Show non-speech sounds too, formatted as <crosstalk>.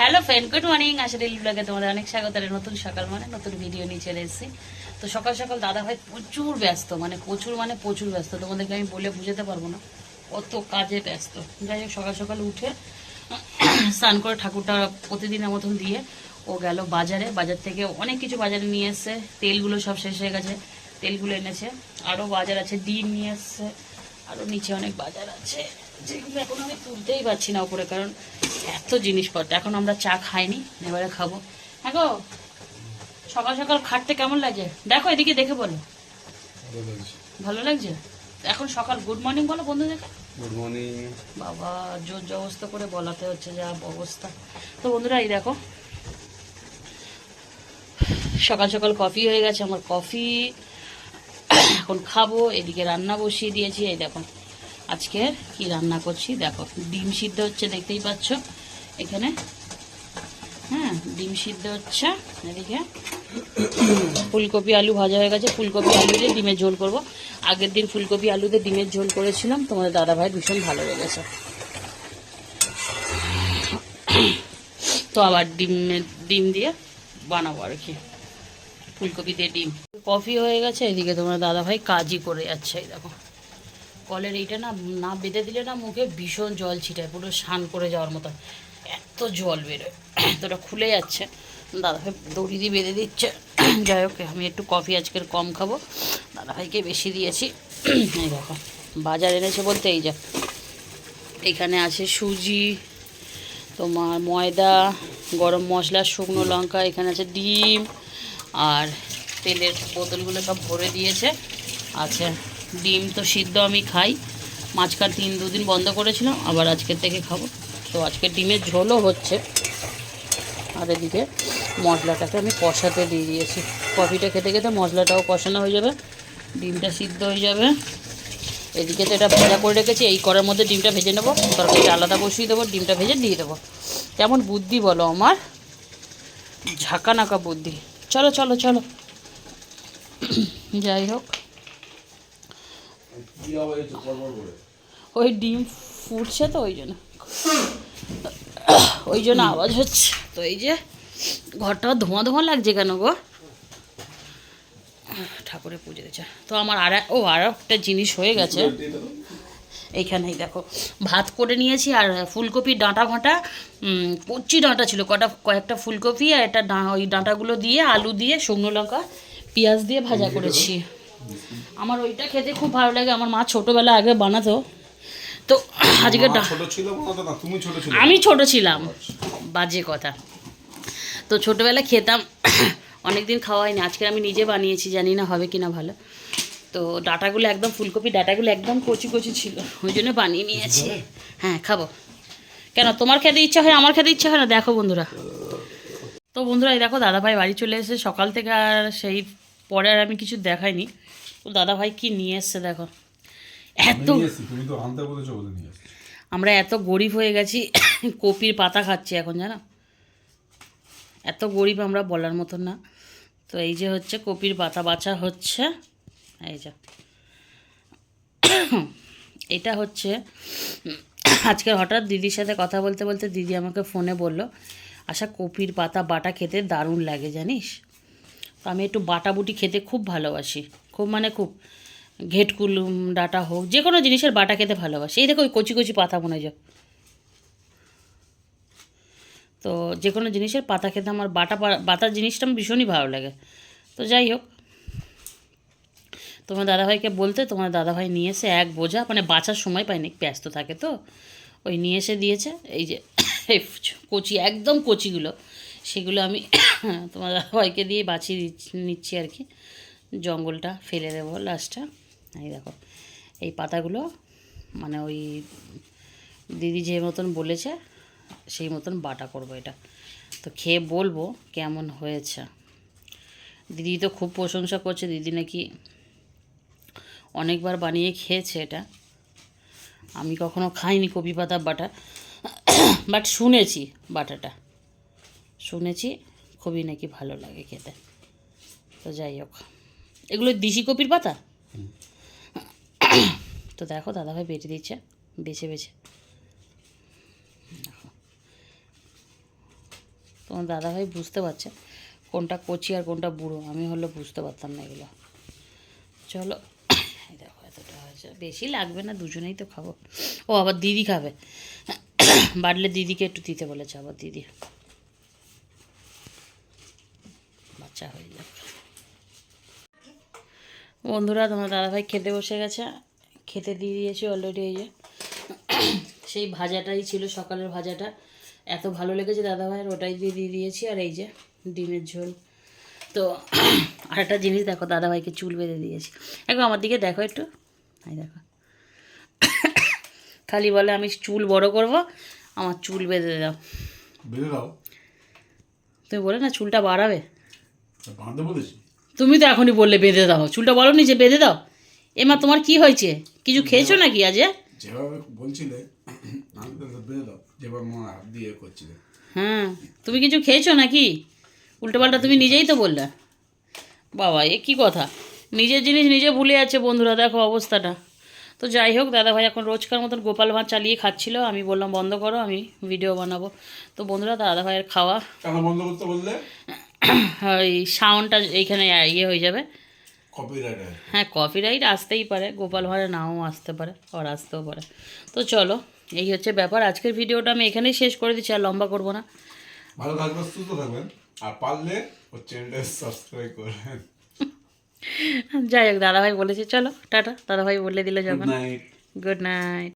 Hello friend good morning আশা reel ব্লগে তোমাদের অনেক স্বাগত। নতুন সকাল মানে নতুন ভিডিও নিয়ে চলে এসেছি। তো সকাল সকাল দাদা ভাই প্রচুর ব্যস্ত মানে প্রচুর মানে প্রচুর ব্যস্ত। তোমাদেরকে আমি বলে বুঝাতে পারব না কত কাজে ব্যস্ত। যাই হোক, সকাল সকাল উঠে স্নান করে ঠাকুরটা প্রতিদিনের মতন দিয়ে ও গেল বাজারে। বাজার থেকে অনেক কিছু বাজারে নিয়ে এসছে। তেলগুলো সব শেষ হয়ে গেছে। তেলগুলো এনেছে। আরও বাজার আছে, ডিম নিয়ে এসছে। আরও নিচে অনেক বাজার আছে। যেগুলো এখন আমি তুলতেই পারছি না উপরে কারণ এত জিনিসপত্র। এখন আমরা চা খাইনি এবারে খাব। হ্যাঁ গো সকাল সকাল খাটতে কেমন লাগে? দেখো এদিকে দেখে বলো। ভালো লাগছে। এখন সকাল গুড মর্নিং বলো বন্ধুদেরকে। গুড মর্নিং বাবা জোর জবস্ত করে বলাতে হচ্ছে যা অবস্থা। তো বন্ধুরা এই দেখো। সকাল সকাল কফি হয়ে গেছে আমার কফি এখন খাব এদিকে রান্না বসিয়ে দিয়েছি এই দেখো। আজকে কি রান্না করছি? দেখো, ডিম সিদ্ধ হচ্ছে, দেখতেই পাচ্ছ। এখানে হ্যাঁ ডিম সিদ্ধ হচ্ছে, এদিকে। ফুলকপি আলু ভাজা হয়ে গেছে। ফুলকপি আলু দিয়ে ডিমের ঝোল করব। আগের দিন ফুলকপি আলুতে ডিমের ঝোল করেছিলাম। তোমাদের দাদা ভাই ভীষণ ভালো লেগেছে। তো আবার ডিমের ডিম দিয়ে বানাবো আর কি। ফুলকপি দিয়ে ডিম। কফি হয়ে গেছে, এদিকে তোমার দাদা ভাই কাজই করে যাচ্ছে দেখো। কলের এইটা না না বেঁধে দিলে না মুখে ভীষণ জল ছিটায়, পুরো স্নান করে যাওয়ার মতো এত জল বেরোয় ওটা খুলে যাচ্ছে। দাদা ভাই দড়ি দিয়ে বেঁধে দিচ্ছে। যাই হোক, আমি একটু কফি আজকের কম খাব। দাদা ভাইকে বেশি দিয়েছি। এই দেখো, বাজার এনেছে বলতে এই যা, এখানে আছে সুজি, তোমার ময়দা, গরম মশলা, শুকনো লঙ্কা, এখানে আছে ডিম, আর তেলের বোতলগুলো সব ভরে দিয়েছে। আছে ডিম তো সিদ্ধ আমি খাই। মাঝখান তিন দুদিন বন্ধ করেছিলাম, আবার আজকের থেকে খাব। তো আজকে ডিমের ঝোলও হচ্ছে। আর এদিকে মশলাটাকে আমি কষাতে দিয়ে দিয়েছি। কফিটা খেতে খেতে মশলাটাও কষানো হয়ে যাবে, ডিমটা সিদ্ধ হয়ে যাবে। এদিকে তো এটা ভাজা করে রেখেছি, এই করার মধ্যে ডিমটা ভেজে নেব। তরকারিটা আলাদা বসিয়ে দেবো, ডিমটা ভেজে দিয়ে দেবো। কেমন বুদ্ধি বলো আমার? ঝাঁকা নাকা বুদ্ধি। চলো চলো চলো। যাই হোক কি আবার একটু পরপর করে ওই ডিম ফুটছে তো ওই জন্য। ওই জন্য আওয়াজ হচ্ছে। তো এই যে ঘরটা ধোঁয়া ধোঁয়া লাগছে কেন গো? ঠাকুরের পুজো দিচ্ছে। তো আমার আর ও আর একটা জিনিস হয়ে গেছে। এইখানেই দেখো ভাত করে নিয়েছি আর ফুলকপির ডাঁটা উম, কচি ডাঁটা ছিল কটা কয়েকটা ফুলকপি আর একটা ডা- ওই ডাঁটাগুলো দিয়ে আলু দিয়ে শুকনো লঙ্কা পেঁয়াজ দিয়ে ভাজা করেছি। আমার ওইটা খেতে খুব ভালো লাগে আমার মা ছোটোবেলা আগে বানাতো। তো আজকে না আমি ছোট ছিলাম বাজে কথা। তো ছোটোবেলা খেতাম অনেক দিন খাওয়া হয়নি আজকে আমি নিজে বানিয়েছি জানি না হবে কিনা ভালো। তো ডাটাগুলো একদম ফুলকপি ডাটাগুলো একদম কচি কচি ছিল ওই জন্য বানিয়ে নিয়েছি। হ্যাঁ খাব। কেন তোমার খেতে ইচ্ছা হয় আমার খেতে ইচ্ছা হয় না? দেখো বন্ধুরা। তো বন্ধুরা এই দেখো দাদাভাই বাড়ি চলে এসেছে সকাল থেকে আর সেই পরে আর আমি কিছু দেখাইনি। তো দাদাভাই কি নিয়ে এসছে দেখো। এত আমরা এত গরিব হয়ে গেছি <coughs> কপির পাতা খাচ্ছি এখন জানো। এত গরিব আমরা বলার মতন না। তো এই যে হচ্ছে কপির পাতা বাছা হচ্ছে। এই যে। <coughs> এটা হচ্ছে <coughs> আজকে হঠাৎ দিদির সাথে কথা বলতে বলতে দিদি আমাকে ফোনে বলল আশা কপির পাতা বাটা খেতে দারুণ লাগে জানিস। আমি একটু বাটাবুটি খেতে খুব ভালোবাসি। খুব মানে খুব ঘেটকুলুম ডাটা হোক যে কোনো জিনিসের বাটা খেতে ভালোবাসি। এই দেখো ওই কচি কচি পাতা মনে যায় তো যে কোনো জিনিসের পাতা খেতে আমার বাটা বাটার জিনিসটা আমার ভীষণই ভালো লাগে। তো যাই হোক, তোমার দাদাভাইকে বলতে তোমার দাদাভাই নিয়ে এসে এক বোঝা মানে বাঁচার সময় পায়নি ব্যস্ত থাকে তো। ওই নিয়ে এসে দিয়েছে, এই যে <coughs> কচি, একদম কচিগুলো। সেগুলো আমি <coughs> তোমার দাদাভাইকে দিয়ে বাঁচিয়ে নিচ্ছি আর কি। জঙ্গলটা ফেলে দেবো লাস্টটা এই দেখো, এই পাতাগুলো মানে ওই দিদি যে মতন বলেছে, সেই মতন বাটা করব এটা। তো খেয়ে বলব কেমন হয়েছে। দিদি তো খুব প্রশংসা করছে, দিদি নাকি অনেকবার বানিয়ে খেয়েছে এটা। আমি কখনো খাইনি কপি পাতা বাটা <coughs> বাট শুনেছি বাটাটা। শুনেছি, খুবই নাকি ভালো লাগে খেতে। তো যাই হোক। এগুলো দিশি কপির পাতা? তো দেখো, দাদাভাই বেটে দিচ্ছে, বেছে বেছে। তোমার দাদাভাই বুঝতে পারছে কোনটা কচি আর কোনটা বুড়ো, আমি হলে বুঝতে পারতাম না এগুলো। চলো দেখো এতটা হয়েছে। বেশি লাগবে না, দুজনেই তো খাব। ও আবার দিদি খাবে। বাড়লে দিদিকে একটু দিতে বলেছে, আবার দিদি। বাচ্চা হয়ে যাবে। বন্ধুরা তোমার দাদাভাই খেতে বসে গেছে। খেতে দিয়ে দিয়েছি অলরেডি এই যে। সেই ভাজাটাই ছিল সকালের ভাজাটা। এত ভালো লেগেছে দাদাভাইয়ের ওটাই দিয়ে দিয়ে দিয়েছি। আর এই যে ডিমের ঝোল। তো আর একটা জিনিস দেখো দাদাভাইকে চুল বেঁধে দিয়েছি। একটু আমার দিকে দেখো একটু। এই দেখো। খালি বলে আমি চুল বড় করব আমার চুল বেঁধে দাও। বেঁধে দাও। তুমি বলে না চুলটা বাড়াবে। বাঁধতে বলেছি। তুমি তো এখনই বললে বেঁধে দাও। চুলটা বলো নি যে বেঁধে দাও। এমা তোমার কি হয়েছে? কিছু খেয়েছো নাকি আজ যেভাবে বলছিলে আমি তো বেঁধে দাও। যেভাবে মনে হাত দিয়ে করছিলে। হ্যাঁ তুমি কিছু খেয়েছো নাকি? উল্টোপাল্টা তুমি নিজেই তো বললে। বাবা এ কি কথা? নিজের জিনিস নিজে ভুলে যাচ্ছে বন্ধুরা দেখো অবস্থাটা। তো যাই হোক দাদাভাই এখন রোজকার মতন গোপাল ভাঁড় চালিয়ে খাচ্ছিল। আমি বললাম বন্ধ করো আমি ভিডিও বানাবো। তো বন্ধুরা দাদা ভাইয়ের খাওয়া বন্ধ করতে বললে? ওই সাউন্ডটা এইখানে ইয়ে হয়ে যাবে। কপিরাইট হ্যাঁ কপিরাইট আসতেই পারে গোপাল ভাড়ে নাও আসতে পারে আর আসতেও পারে। তো চলো এই হচ্ছে ব্যাপার। আজকের ভিডিওটা আমি এখানেই শেষ করে দিচ্ছি আর লম্বা করব না। ভালো থাকবেন সুস্থ থাকবেন আর পারলে ওর চ্যানেলটা সাবস্ক্রাইব করবেন। যাই হোক দাদাভাই বলেছে চলো টাটা দাদাভাই বলে দিল নাইট গুড নাইট